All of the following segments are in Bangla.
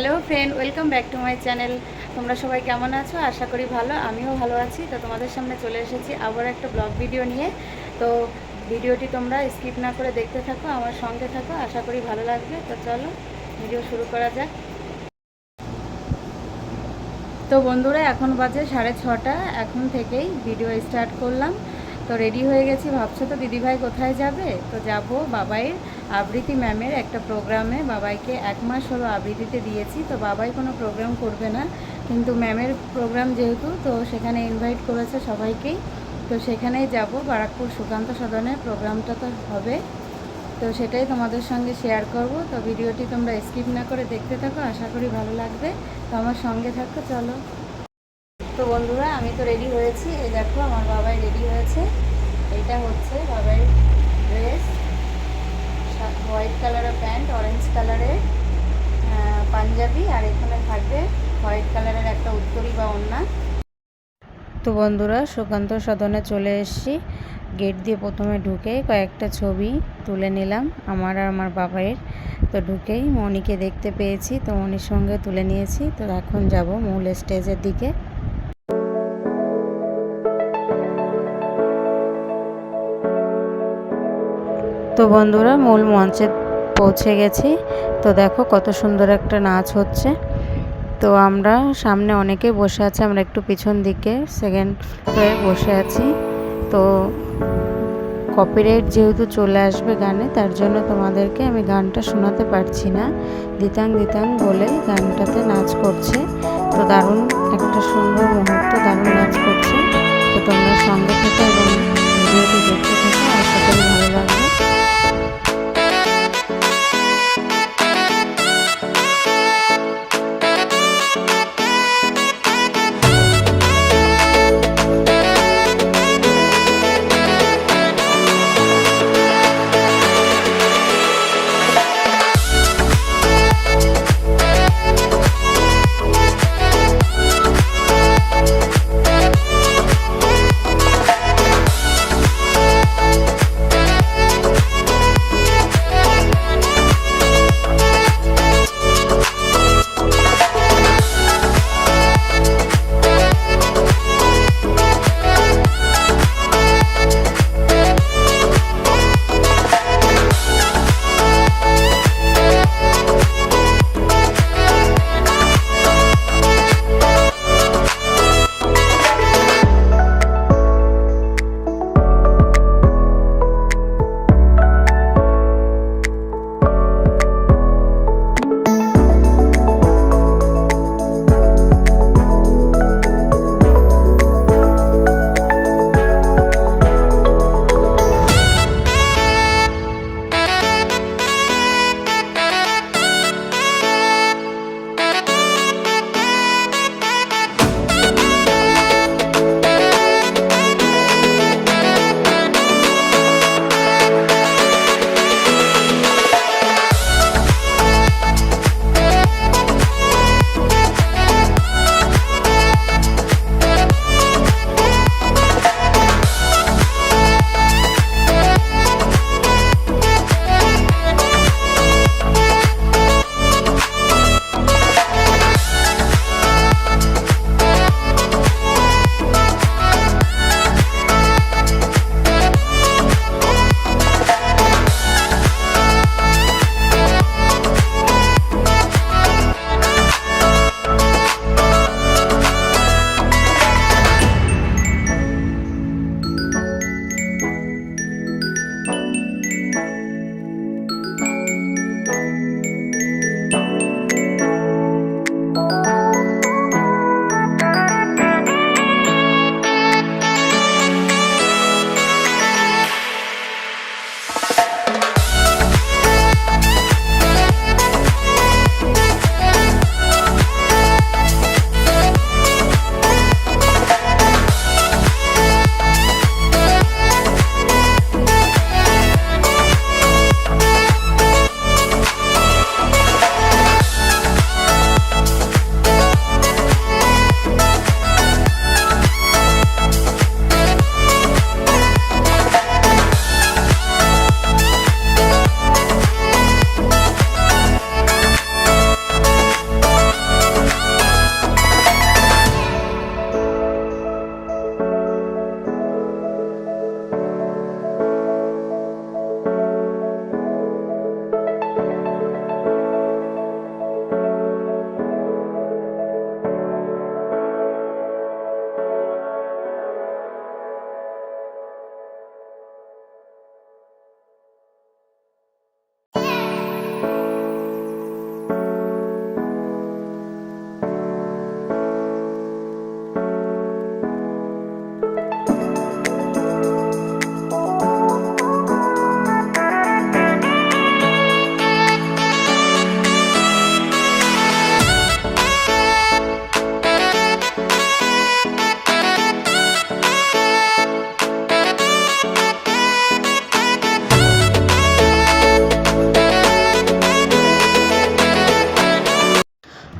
Hello friend welcome back to my channel তোমরা সবাই কেমন আছো? আশা করি ভালো। আমিও ভালো আছি। তো তোমাদের সামনে চলে এসেছি আবার একটা ব্লগ ভিডিও নিয়ে। তো ভিডিওটি তোমরা স্কিপ না করে দেখতে থাকো, আমার সঙ্গে থাকো। আশা করি ভালো লাগবে। তো চলো ভিডিও শুরু করা যাক। তো বন্ধুরা, এখন বাজে সাড়ে ছটা। এখন থেকেই ভিডিও স্টার্ট করলাম। তো রেডি হয়ে গেছি। ভাবছ তো দিদিভাই কোথায় যাবে? তো যাব বাবাইয়ের আবৃত্তি ম্যামের একটা প্রোগ্রামে বাবাইকে এক মাস হলো আবৃত্তিতে দিয়েছি, তো বাবাই কোনো প্রোগ্রাম করবে না। কিন্তু ম্যামের প্রোগ্রাম যেহেতু, তো সেখানে ইনভাইট করেছে সবাইকেই। তো সেখানেই যাব, বারাকপুর সুকান্ত সদনের প্রোগ্রামটা তো হবে। তো সেটাই তোমাদের সঙ্গে শেয়ার করব। তো ভিডিওটি তোমরা স্কিপ না করে দেখতে থাকো, আশা করি ভালো লাগবে। তো আমার সঙ্গে থাকো, চলো। তো বন্ধুরা, আমি তো রেডি হয়েছি। এই দেখো, আমার বাবাই রেডি হয়েছে। এটা হচ্ছে বাবাই ড্রেস হোয়াইট কালারের প্যান্ট, অরেঞ্জ কালারের পাঞ্জাবি, আর এখানে থাকবে হোয়াইট কালারের একটা উত্তরি বা ওড়না। তো বন্ধুরা, সুকান্ত সদনে চলে এসেছি। গেট দিয়ে প্রথমে ঢুকে কয়েকটা ছবি তুলে নিলাম, আমার আর আমার বাবাইয়ের। তো ঢুকেই মনিকে দেখতে পেয়েছি, তো মনির সঙ্গে তুলে নিয়েছি। তো এখন যাব মূল স্টেজের দিকে। তো বন্ধুরা মূল মঞ্চে পৌঁছে গেছি। তো দেখো কত সুন্দর একটা নাচ হচ্ছে। তো আমরা সামনে অনেকে বসে আছে, আমরা একটু পিছন দিকে সেকেন্ড হয়ে বসে আছি। তো কপিরাইট যেহেতু চলে আসবে গানে, তার জন্য তোমাদেরকে আমি গানটা শোনাতে পারছি না। দিতাং দিতাং বলে গানটাতে নাচ করছে। তো দারুণ একটা সুন্দর মুহূর্ত, দারুণ নাচ করছে। তো তোমরা সঙ্গে থেকে এবং ভিডিওটি দেখতে থাকো, আশা করি ভালো লাগবে।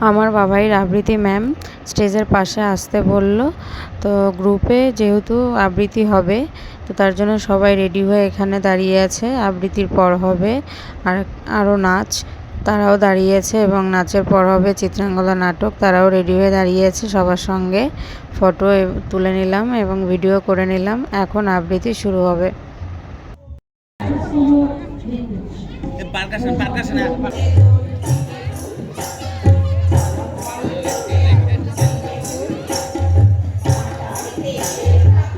আমার বাবাইয়ের আবৃত্তি ম্যাম স্টেজের পাশে আসতে বলল, তো গ্রুপে যেহেতু আবৃত্তি হবে, তো তার জন্য সবাই রেডি হয়ে এখানে দাঁড়িয়ে আছে। আবৃত্তির পর হবে আর আরও নাচ। তারাও দাঁড়িয়েছে এবং নাচের পর হবে চিত্রাঙ্গলা নাটক। তারাও রেডি হয়ে দাঁড়িয়েছে সবার সঙ্গে ফটো তুলে নিলাম এবং ভিডিও করে নিলাম। এখন আবৃত্তি শুরু হবে। পার্কাশন পার্কাশন Yeah.